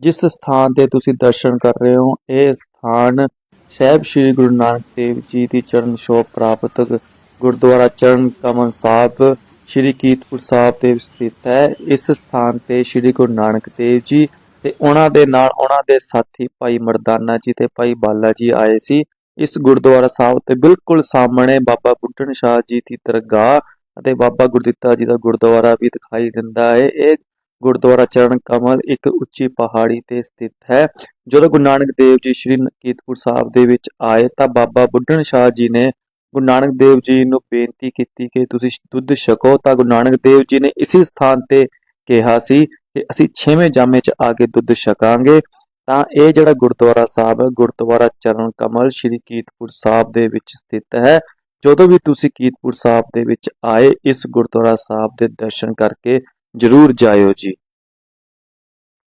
ਜਿਸ ਸਥਾਨ ਤੇ ਤੁਸੀਂ ਦਰਸ਼ਨ ਕਰ ਰਹੇ ਹੋ, ਇਹ ਸਥਾਨ ਸਾਹਿਬ ਸ੍ਰੀ ਗੁਰੂ ਨਾਨਕ ਦੇਵ ਜੀ ਦੀ ਚਰਨ ਛੋਹ ਪ੍ਰਾਪਤ ਗੁਰਦੁਆਰਾ ਚਰਨ ਕਮਲ ਸਾਹਿਬ, ਸ੍ਰੀ ਕੀਰਤਪੁਰ ਸਾਹਿਬ ਦੇ ਸਥਿਤ ਹੈ। ਇਸ ਸਥਾਨ ਤੇ ਸ੍ਰੀ ਗੁਰੂ ਨਾਨਕ ਦੇਵ ਜੀ ਤੇ ਉਹਨਾਂ ਦੇ ਨਾਲ ਉਹਨਾਂ ਦੇ ਸਾਥੀ ਭਾਈ ਮਰਦਾਨਾ ਜੀ ਤੇ ਭਾਈ ਬਾਲਾ ਜੀ ਆਏ ਸੀ। ਇਸ ਗੁਰਦੁਆਰਾ ਸਾਹਿਬ ਤੇ ਬਿਲਕੁਲ ਸਾਹਮਣੇ ਬਾਬਾ ਬੁੱਢਣ ਸ਼ਾਹ ਜੀ ਦੀ ਦਰਗਾਹ ਅਤੇ ਬਾਬਾ ਗੁਰਦਿੱਤਾ ਜੀ ਦਾ ਗੁਰਦੁਆਰਾ ਵੀ ਦਿਖਾਈ ਦਿੰਦਾ ਹੈ। ਇਹ ਗੁਰਦੁਆਰਾ ਚਰਨ ਕਮਲ ਇੱਕ ਉੱਚੀ ਪਹਾੜੀ ਤੇ ਸਥਿਤ ਹੈ। ਜਦੋਂ ਗੁਰੂ ਨਾਨਕ ਦੇਵ ਜੀ ਸ੍ਰੀ ਕੀਰਤਪੁਰ ਸਾਹਿਬ ਦੇ ਵਿੱਚ ਆਏ ਤਾਂ ਬਾਬਾ ਬੁੱਢਣ ਸ਼ਾਹ ਜੀ ਨੇ ਗੁਰੂ ਨਾਨਕ ਦੇਵ ਜੀ ਨੂੰ ਬੇਨਤੀ ਕੀਤੀ ਕਿ ਤੁਸੀਂ ਦੁੱਧ ਛਕੋ ਤਾਂ ਗੁਰੂ ਨਾਨਕ ਦੇਵ ਜੀ ਨੇ ਇਸੇ ਸਥਾਨ ਤੇ ਕਿਹਾ ਸੀ ਕਿ ਅਸੀਂ ਛੇਵੇਂ ਜਾਮੇ 'ਚ ਆ ਕੇ ਦੁੱਧ ਛਕਾਂਗੇ। ਤਾਂ ਇਹ ਜਿਹੜਾ ਗੁਰਦੁਆਰਾ ਸਾਹਿਬ ਹੈ, ਗੁਰਦੁਆਰਾ ਚਰਨ ਕਮਲ ਸ੍ਰੀ ਕੀਰਤਪੁਰ ਸਾਹਿਬ ਦੇ ਵਿੱਚ ਸਥਿਤ ਹੈ। ਜਦੋਂ ਵੀ ਤੁਸੀਂ ਕੀਰਤਪੁਰ ਸਾਹਿਬ ਦੇ ਵਿੱਚ ਆਏ, ਇਸ ਗੁਰਦੁਆਰਾ ਸਾਹਿਬ ਦੇ ਦਰਸ਼ਨ ਕਰਕੇ ਜ਼ਰੂਰ ਜਾਇਓ ਜੀ।